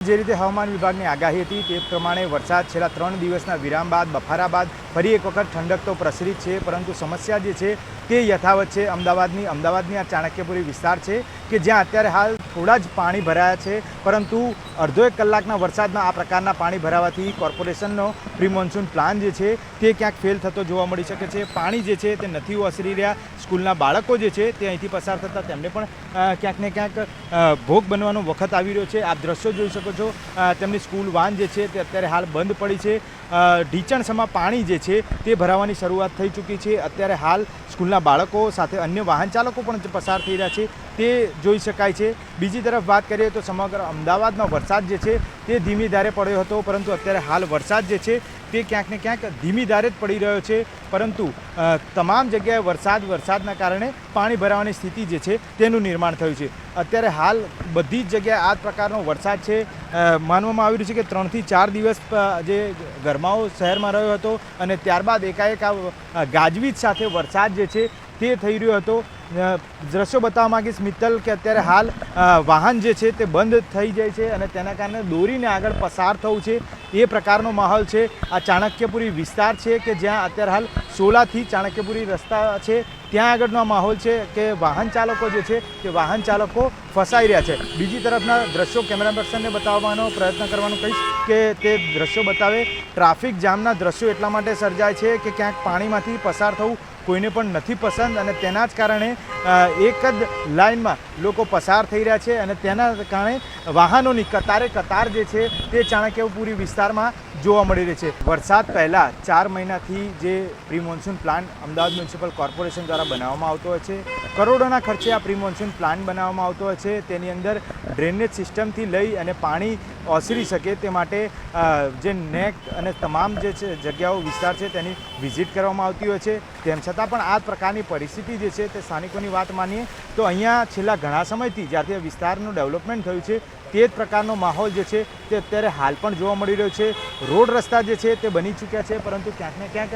જે રીતે હવામાન વિભાગની આગાહી હતી તે પ્રમાણે વરસાદ છેલ્લા ત્રણ દિવસના વિરામ બાદ, બફારા બાદ ફરી એક વખત ઠંડક તો પ્રસરી છે, પરંતુ સમસ્યા જે છે તે યથાવત છે. અમદાવાદની અમદાવાદની આ ચાણક્યપુરી વિસ્તાર છે કે જ્યાં અત્યારે હાલ થોડા જ પાણી ભરાયા છે, પરંતુ અડધો એક કલાકના વરસાદમાં આ પ્રકારના પાણી ભરાવાથી કોર્પોરેશનનો પ્રી મોન્સૂન પ્લાન જે છે તે ક્યાંક ફેલ થતો જોવા મળી શકે છે. પાણી જે છે તે નથી ઓસરી રહ્યા. સ્કૂલના બાળકો જે છે તે અહીંથી પસાર થતાં તેમને પણ ક્યાંક ને ક્યાંક ભોગ બનવાનો વખત આવી રહ્યો છે. આપ દ્રશ્યો જોઈ શકો છો. તેમની સ્કૂલ વાન જે છે તે અત્યારે હાલ બંધ પડી છે. ઢીચણસમાં પાણી જે છે તે ભરાવાની શરૂઆત થઈ ચૂકી છે. અત્યારે હાલ સ્કૂલના બાળકો સાથે અન્ય વાહન ચાલકો પણ પસાર થઈ રહ્યા છે. તે જોઈ શકાય છે. બીજી તરફ વાત કરીએ તો સમગ્ર અમદાવાદમાં વરસાદ જે છે તે ધીમી ધારે પડ્યો હતો, પરંતુ અત્યારે હાલ વરસાદ જે છે તે ક્યાંક ને ક્યાંક ધીમી ધારે જ પડી રહ્યો છે. પરંતુ તમામ જગ્યાએ વરસાદ, વરસાદના કારણે પાણી ભરાવાની સ્થિતિ જે છે તેનું નિર્માણ થયું છે. અત્યારે હાલ બધી જ જગ્યાએ આ પ્રકારનો વરસાદ છે. માનવામાં આવી રહ્યું છે કે ત્રણથી ચાર દિવસ જે ગરમાઓ શહેરમાં રહ્યો હતો અને ત્યારબાદ એકાએક આ ગાજવીજ સાથે વરસાદ જે છે તે થઈ રહ્યો હતો. દ્રશ્યો બતાવવા માંગીશ. મિત્તલ, કે અત્યારે હાલ વાહન જે છે તે બંધ થઈ જાય છે અને તેના કારણે દોરીને આગળ પસાર થવું છે. એ પ્રકારનો માહોલ છે. આ ચાણક્યપુરી વિસ્તાર છે કે જ્યાં અત્યારે હાલ સોલાથી ચાણક્યપુરી રસ્તા છે. ત્યાં આગળનો માહોલ છે કે વાહન ચાલકો જે છે તે વાહન ચાલકો ફસાઈ રહ્યા છે. બીજી તરફના દ્રશ્યો કેમેરા પર્સનને બતાવવાનો પ્રયત્ન કરવાનો કહીશ કે તે દ્રશ્યો બતાવે. ટ્રાફિક જામના દ્રશ્યો એટલા માટે સર્જાય છે કે ક્યાંક પાણીમાંથી પસાર થવું કોઈને પણ નથી પસંદ અને તેના જ કારણે એક જ લાઇનમાં લોકો પસાર થઈ રહ્યા છે અને તેના કારણે વાહનોની કતારે કતાર જે છે તે ચાણક્યપુરી વિસ્તારમાં જોવા મળી રહી છે. વરસાદ પહેલાં ચાર મહિનાથી જે pre monsoon plan Ahmedabad municipal corporation દ્વારા બનાવવામાં આવતો હોય છે, કરોડોના ખર્ચે આ પ્રી મોન્સૂન પ્લાન બનાવવામાં આવતો હોય છે, તેની અંદર ડ્રેનેજ સિસ્ટમથી લઈ અને પાણી ઓસરી શકે તે માટે જે નેક અને તમામ જે છે, જગ્યાઓ, વિસ્તાર છે તેની વિઝિટ કરવામાં આવતી હોય છે. તેમ છતાં પણ આ પ્રકારની પરિસ્થિતિ જે છે તે સ્થાનિકોની વાત માનીએ તો અહીંયા છેલ્લા ઘણા સમયથી જ્યારથી આ વિસ્તારનું ડેવલપમેન્ટ થયું છે તે જ પ્રકારનો માહોલ જે છે તે અત્યારે હાલ પણ જોવા મળી રહ્યો છે. રોડ રસ્તા જે છે તે બની ચૂક્યા છે, પરંતુ ક્યાંક ને ક્યાંક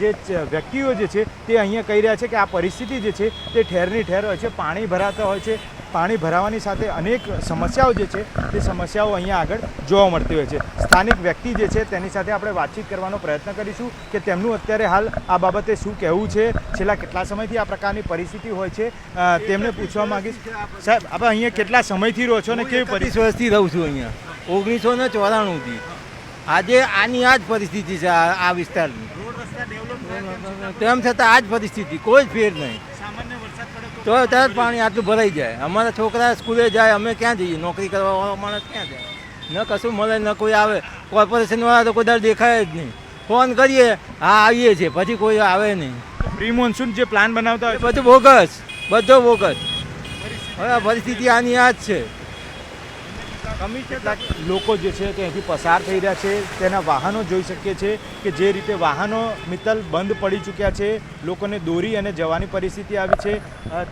જે વ્યક્તિઓ જે છે તે અહીંયા કહી રહ્યા છે કે આ પરિસ્થિતિ જે છે તે ઠેરની ઠેર હોય છે, પાણી ભરાતા હોય છે પાણી ભરાવાની સાથે અનેક સમસ્યાઓ જે છે તે સમસ્યાઓ અહીંયા આગળ જોવા મળતી હોય છે. સ્થાનિક વ્યક્તિ જે છે તેની સાથે આપણે વાતચીત કરવાનો પ્રયત્ન કરીશું કે તેમનું અત્યારે હાલ આ બાબતે શું કહેવું છે? છેલ્લા કેટલા સમયથી આ પ્રકારની પરિસ્થિતિ હોય છે? તેમને પૂછવા માંગીશ. સાહેબ આપણે અહીંયા કેટલા સમયથી રહો છો અને કેવી પરિસ્થિતિ વર્ષથી રહું છું અહીંયા. ઓગણીસો ને ચોરાણુંથી. આજે આની આ જ પરિસ્થિતિ છે આ વિસ્તારની. તેમ છતાં આ જ પરિસ્થિતિ. કોઈ જ ફેર નહીં. તો તરત પાણી આટલું ભરાઈ જાય. અમારા છોકરા સ્કૂલે જાય અમે ક્યાં જઈએ? નોકરી કરવાવાળો માણસ ક્યાં જાય? ન કશું મળે ન કોઈ આવે. કોર્પોરેશનવાળા તો કોઈ દર દેખાય જ નહીં. ફોન કરીએ હા આવીએ છીએ. પછી કોઈ આવે નહીં. પ્રી મોન્સૂન જે પ્લાન બનાવતા હોય બધું બોગસ. બધો બોગસ. હવે પરિસ્થિતિ આની આ જ છે. કેટલાક લોકો જે છે ત્યાંથી પસાર થઈ રહ્યા છે. તેના વાહનો જોઈ શકીએ છીએ કે જે રીતે વાહનો મિત્તલ બંધ પડી ચૂક્યા છે, લોકોને દોરી અને જવાની પરિસ્થિતિ આવી છે.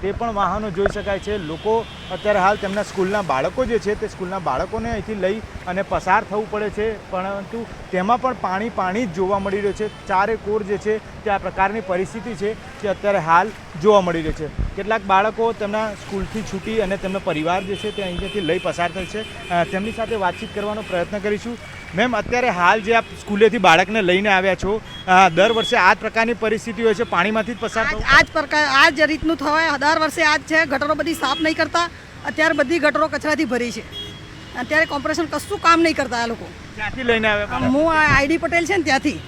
તે પણ વાહનો જોઈ શકાય છે. લોકો અત્યારે હાલ તેમના સ્કૂલના બાળકો જે છે તે સ્કૂલના બાળકોને અહીંથી લઈ અને પસાર થવું પડે છે. પરંતુ તેમાં પણ પાણી પાણી જ જોવા મળી રહ્યું છે. ચારે કોર જે છે તે આ પ્રકારની પરિસ્થિતિ છે તે અત્યારે હાલ જોવા મળી રહી છે. કેટલાક બાળકો તેમના સ્કૂલથી છૂટી અને તેમનો પરિવાર જે છે તે અહીંયાથી લઈ પસાર થાય છે તેમની સાથે વાતચીત કરવાનો પ્રયત્ન કરીશું. મેમ અત્યારે હાલ જે આપ સ્કૂલેથી બાળકને લઈને આવ્યા છો દર વર્ષે આ જ પ્રકારની પરિસ્થિતિ હોય છે પાણીમાંથી જ પસાર આ જ પ્રકાર આ જ રીતનું થવાય. દર વર્ષે આ જ છે ગટરો બધી સાફ નહીં કરતા. અત્યારે બધી ગટરો કચરાથી ભરી છે. અત્યારે કોર્પોરેશન કશું કામ નહીં કરતા આ લોકો. ક્યાંથી લઈને આવ્યા હું આઈડી પટેલ છે ને ત્યાંથી.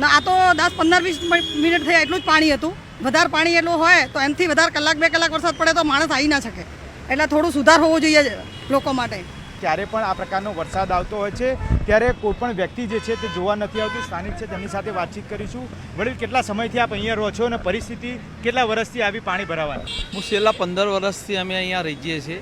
ના આ તો દસ પંદર વીસ મિનિટ થયા એટલું જ પાણી હતું. વધારે પાણી એટલું હોય તો એનાથી વધારે કલાક બે કલાક વરસાદ પડે તો માણસ આવી ના શકે. એટલે થોડું સુધાર હોવો જોઈએ લોકો માટે. ત્યારે પણ આ પ્રકારનો વરસાદ આવતો હોય છે ત્યારે કોઈ પણ વ્યક્તિ જે છે તે જોવા નથી આવતી સ્થાનિક છે તેમની સાથે વાતચીત કરીશું. વડીલ કેટલા સમયથી આપ અહીંયા રહો છો અને પરિસ્થિતિ કેટલા વર્ષથી આવી પાણી ભરાવાની? હું છેલ્લા પંદર વર્ષથી અમે અહીંયા રહીએ છીએ.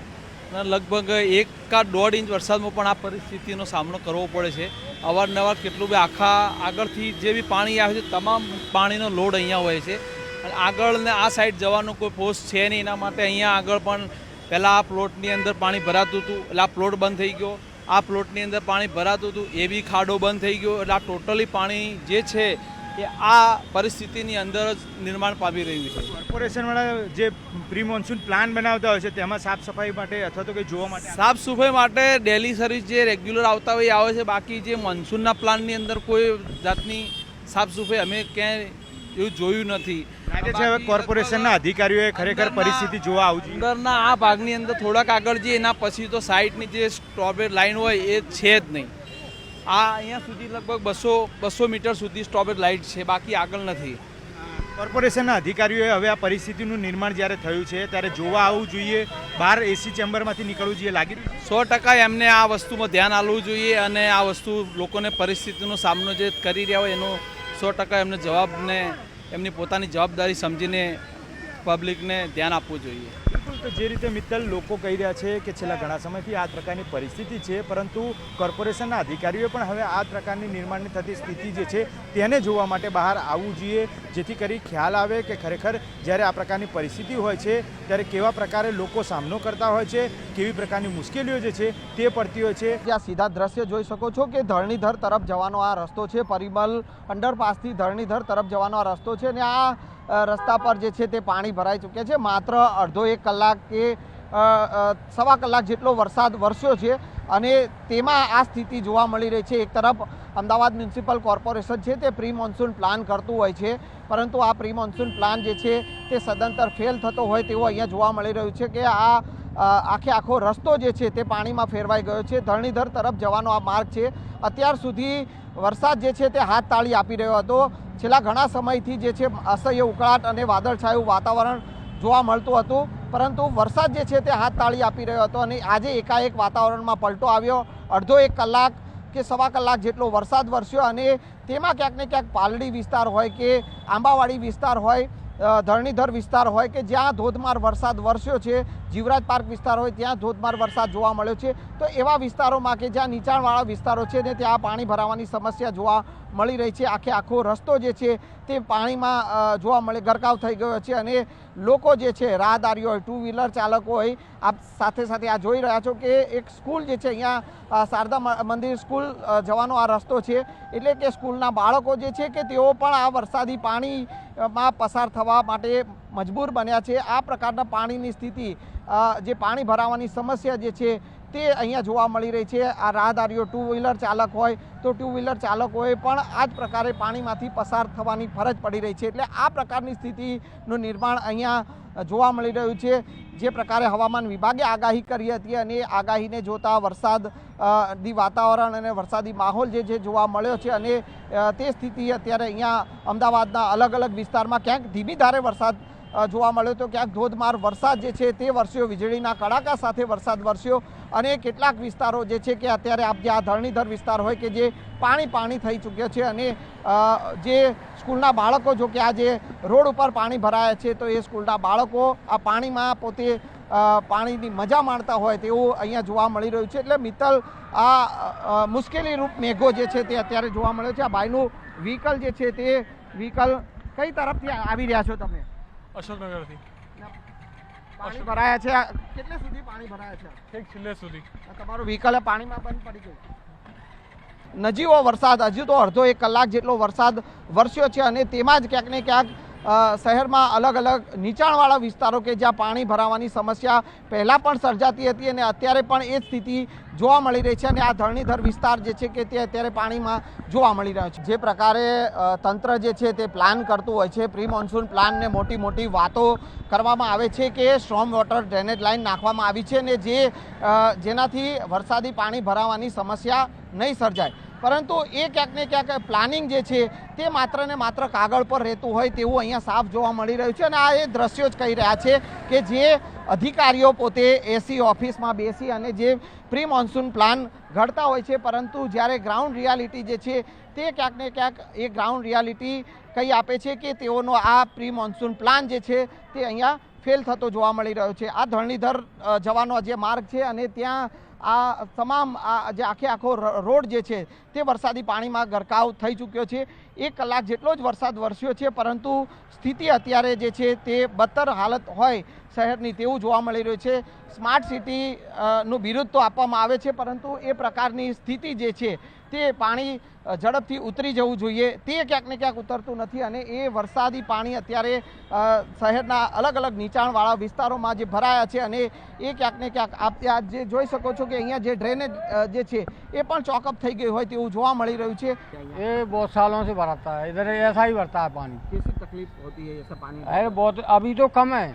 અને લગભગ એક કા દોઢ ઇંચ વરસાદમાં પણ આ પરિસ્થિતિનો સામનો કરવો પડે છે. અવારનવાર કેટલું બી આખા આગળથી જે બી પાણી આવે છે તમામ પાણીનો લોડ અહીંયા હોય છે. અને આગળ ને આ સાઈડ જવાનો કોઈ પોસ્ટ છે નહીં. એના માટે અહીંયા આગળ પણ પહેલાં આ પ્લોટની અંદર પાણી ભરાતું હતું. એટલે આ પ્લોટ બંધ થઈ ગયો. આ પ્લોટની અંદર પાણી ભરાતું હતું. એ બી ખાડો બંધ થઈ ગયો. એટલે આ ટોટલી પાણી જે છે એ આ પરિસ્થિતિની અંદર જ નિર્માણ પામી રહ્યું છે. કોર્પોરેશનવાળા જે પ્રી મોન્સૂન પ્લાન બનાવતા હોય છે તેમાં સાફ સફાઈ માટે અથવા તો કંઈ જોવા માટે સાફ સફાઈ માટે ડેલી સર્વિસ જે રેગ્યુલર આવતા હોય એ આવે છે. બાકી જે મોન્સૂનના પ્લાનની અંદર કોઈ જાતની સાફ સફાઈ અમે ક્યાંય એવું જોયું નથી. લાગે છે હવે કોર્પોરેશનના અધિકારીઓએ ખરેખર પરિસ્થિતિ જોવા આવવું જોઈએ. અંદરના આ ભાગની અંદર થોડાક આગળ જઈએ એના પછી તો સાઇટની જે સ્ટોપેજ લાઇન હોય એ છે જ નહીં. આ અહીંયા સુધી લગભગ બસો બસો મીટર સુધી સ્ટોપેજ લાઇટ છે બાકી આગળ નથી. કોર્પોરેશનના અધિકારીઓએ હવે આ પરિસ્થિતિનું નિર્માણ જ્યારે થયું છે ત્યારે જોવા આવવું જોઈએ બહાર એસી ચેમ્બરમાંથી નીકળવું જોઈએ લાગી રહ્યું સો ટકા એમને આ વસ્તુમાં ધ્યાન આપવું જોઈએ અને આ વસ્તુ લોકોને પરિસ્થિતિનો સામનો જે કરી રહ્યા હોય એનો સો ટકા એમને જવાબને એમની પોતાની જવાબદારી સમજીને પબ્લિકને ધ્યાન આપવું જોઈએ. બિલકુલ તો જે રીતે મિત્તલ લોકો કહી રહ્યા છે કે છેલ્લા ઘણા સમયથી આ પ્રકારની પરિસ્થિતિ છે પરંતુ કોર્પોરેશનના અધિકારીઓએ પણ હવે આ પ્રકારની નિર્માણની થતી સ્થિતિ જે છે તેને જોવા માટે બહાર આવવું જોઈએ જેથી કરી ખ્યાલ આવે કે ખરેખર જ્યારે આ પ્રકારની પરિસ્થિતિ હોય છે ત્યારે કેવા પ્રકારે લોકો સામનો કરતા હોય છે કેવી પ્રકારની મુશ્કેલીઓ જે છે તે પડતી હોય છે. ત્યાં સીધા દ્રશ્ય જોઈ શકો છો કે ધરણીધર તરફ જવાનો આ રસ્તો છે પરિમલ અંડરપાસથી ધરણીધર તરફ જવાનો આ રસ્તો છે અને આ રસ્તા પર જે છે તે પાણી ભરાઈ ચૂક્યા છે. માત્ર અડધો એક કલાક કે સવા કલાક જેટલો વરસાદ વરસ્યો છે અને તેમાં આ સ્થિતિ જોવા મળી રહી છે. એક તરફ અમદાવાદ મ્યુનિસિપલ કોર્પોરેશન છે તે પ્રી મોન્સૂન પ્લાન કરતું હોય છે, પરંતુ આ પ્રી મોન્સૂન પ્લાન જે છે તે સદંતર ફેલ થતો હોય તેવું અહીંયા જોવા મળી રહ્યું છે કે આ આખે આખો રસ્તો જે છે તે પાણીમાં ફેરવાઈ ગયો છે. ધરણીધર તરફ જવાનો આ માર્ગ છે. અત્યાર સુધી વરસાદ જે છે તે હાથ તાળી આપી રહ્યો હતો. છેલ્લા ઘણા સમયથી જે છે અસહ્ય ઉકળાટ અને વાદળછાયું વાતાવરણ જોવા મળતું હતું. પરંતુ વરસાદ જે છે તે હાથ તાળી આપી રહ્યો હતો અને આજે એકાએક વાતાવરણમાં પલટો આવ્યો. અડધો એક કલાક કે સવા કલાક જેટલો વરસાદ વરસ્યો અને તેમાં ક્યાંક ને ક્યાંક પાલડી વિસ્તાર હોય કે આંબાવાડી વિસ્તાર હોય ધરણીધર વિસ્તાર હોય કે જ્યાં ધોધમાર વરસાદ વરસ્યો છે જીવરાજ પાર્ક વિસ્તાર હોય ત્યાં ધોધમાર વરસાદ જોવા મળ્યો છે. તો એવા વિસ્તારોમાં કે જ્યાં નીચાણવાળા વિસ્તારો છે ને ત્યાં પાણી ભરાવાની સમસ્યા જોવા મળી રહી છે. આખે આખો રસ્તો જે છે તે પાણીમાં જોવા મળે ગરકાવ થઈ ગયો છે અને લોકો જે છે, રાહદારીઓ હોય ટુ વ્હીલર ચાલકો હોય, આપ સાથે સાથે આ જોઈ રહ્યા છો કે એક સ્કૂલ જે છે અહીંયા શારદા મંદિર સ્કૂલ જવાનો આ રસ્તો છે. એટલે કે સ્કૂલના બાળકો જે છે કે તેઓ પણ આ વરસાદી પાણીમાં પસાર થવા માટે મજબૂર બન્યા છે. આ પ્રકારના પાણીની સ્થિતિ જે પાણી ભરાવાની સમસ્યા જે છે તે અહીંયા જોવા મળી રહી છે. આ રાહદારીઓ ટુ વ્હીલર ચાલક હોય તો ટુ વ્હીલર ચાલકોએ પણ આ જ પ્રકારે પાણીમાંથી પસાર થવાની ફરજ પડી રહી છે. એટલે આ પ્રકારની સ્થિતિનું નિર્માણ અહીંયા જોવા મળી રહ્યું છે. જે પ્રકારે હવામાન વિભાગે આગાહી કરી હતી અને આગાહીને જોતા વરસાદ દી વાતાવરણ અને વરસાદી માહોલ જે છે જોવા મળ્યો છે અને તે સ્થિતિ અત્યારે અહીંયા અમદાવાદના અલગ અલગ વિસ્તારમાં ક્યાંક ધીમી ધારે વરસાદ જોવા મળ્યો તો ક્યાંક ધોધમાર વરસાદ જે છે તે વરસ્યો વીજળીના કડાકા સાથે વરસાદ વરસ્યો અને કેટલાક વિસ્તારો જે છે કે અત્યારે આપ જે આ ધરણીધર વિસ્તાર હોય કે જે પાણી પાણી થઈ ચૂક્યો છે અને જે સ્કૂલના બાળકો જો કે આ જે રોડ ઉપર પાણી ભરાયા છે તો એ સ્કૂલના બાળકો આ પાણીમાં પોતે પાણીની મજા માણતા હોય તેવું અહીંયા જોવા મળી રહ્યું છે. એટલે મિત્તલ આ મુશ્કેલીરૂપ મેઘો જે છે તે અત્યારે જોવા મળ્યો છે. આ ભાઈનું વ્હીકલ જે છે તે વ્હીકલ કઈ તરફથી આવી રહ્યા છો તમે? અશોકનગરથી પાણી ભરાયા છે કેટલે સુધી પાણી ભરાયા છે? ઠીક છેલ્લે સુધી. તમારું વ્હીકલ પાણીમાં બંધ પડી ગયું. નજીવો વરસાદ હજુ તો અડધો એક કલાક જેટલો વરસાદ વરસ્યો છે અને તેમાં જ ક્યાંક ને ક્યાંક શહેરમાં અલગ અલગ નીચાણવાળા વિસ્તારો કે જ્યાં પાણી ભરાવાની સમસ્યા પહેલાં પણ સર્જાતી હતી અને અત્યારે પણ એ સ્થિતિ જોવા મળી રહી છે અને આ ધરણીધર વિસ્તાર જે છે કે તે અત્યારે પાણીમાં જોવા મળી રહ્યો છે. જે પ્રકારે તંત્ર જે છે તે પ્લાન કરતું હોય છે પ્રી મોન્સૂન પ્લાનને મોટી મોટી વાતો કરવામાં આવે છે કે સ્ટ્રોમ વોટર ડ્રેનેજ લાઇન નાખવામાં આવી છે ને જે જેનાથી વરસાદી પાણી ભરાવાની સમસ્યા નહીં સર્જાય. પરંતુ એ ક્યાંક ને ક્યાંક પ્લાનિંગ જે છે તે માત્ર ને માત્ર કાગળ પર રહેતું હોય તેવું અહીંયા સાફ જોવા મળી રહ્યું છે અને આ એ દ્રશ્યો જ કહી રહ્યા છે કે જે અધિકારીઓ પોતે એસી ઓફિસમાં બેસી અને જે પ્રી મોન્સૂન પ્લાન ઘડતા હોય છે, પરંતુ જ્યારે ગ્રાઉન્ડ રિયાલિટી જે છે તે ક્યાંક ને ક્યાંક એ ગ્રાઉન્ડ રિયાલિટી કહી આપે છે કે તેઓનો આ પ્રી મોન્સૂન પ્લાન જે છે તે અહીંયા ફેલ થતો જોવા મળી રહ્યો છે. આ ધરણીધર જવાનો જે માર્ગ છે અને ત્યાં આ તમામ આ જે આખે આખો રોડ જે છે, તે વરસાદી પાણીમાં ગરકાવ થઈ ચૂક્યો છે. એક કલાક જેટલો જ વરસાદ વરસ્યો છે, પરંતુ સ્થિતિ અત્યારે જે છે, તે બદતર હાલત હોય શહેરની તેવું જોવા મળી રહ્યું છે. સ્માર્ટ સિટી નું બિરુદ તો આપવામાં આવે છે, પરંતુ એ પ્રકારની સ્થિતિ જે છે તે પાણી અ, ઝડપથી ઉતરી જવું જોઈએ તે ક્યાંક ને ક્યાંક ઉતરતું નથી અને એ વરસાદી પાણી અત્યારે અ, શહેરના અલગ અલગ નીચાણવાળા વિસ્તારોમાં જે ભરાયા છે અને એ ક્યાંક ને ક્યાંક આપ ત્યાં જે જોઈ શકો છો કે અહીંયા જે ડ્રેનેજ અ, જે છે એ પણ ચોકઅપ થઈ ગયું હોય તેવું જોવા મળી રહ્યું છે ये बहुत सालों से भरता है इधर ऐसा ही भरता है पानी कैसी तकलीफ होती है ऐसा पानी अरे बहुत अभी तो कम है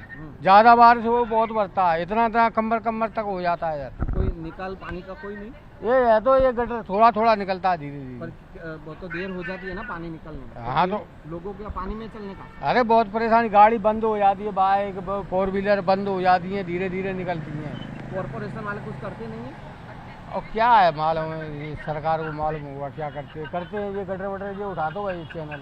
ज़्यादा बारिश हो बहुत भरता है इतना इतना कमर कमर तक हो जाता है इधर कोई निकाल पानी का कोई नहीं ये है तो ये गटर थोड़ा थोड़ा निकलता है धीरे धीरे बहुत तो देर हो जाती है ना पानी निकलने में। हाँ तो लोगों के पानी में चलने का। अरे बहुत परेशानी गाड़ी बंद हो जाती है बाइक फोर व्हीलर बंद हो जाती है धीरे धीरे निकलती है। कॉरपोरेशन वाले कुछ करते नहीं है? और क्या है मालूम है ये सरकार को मालूम होगा क्या करते करते हैं ये गटर वटर ये उठा दो भाई चैनल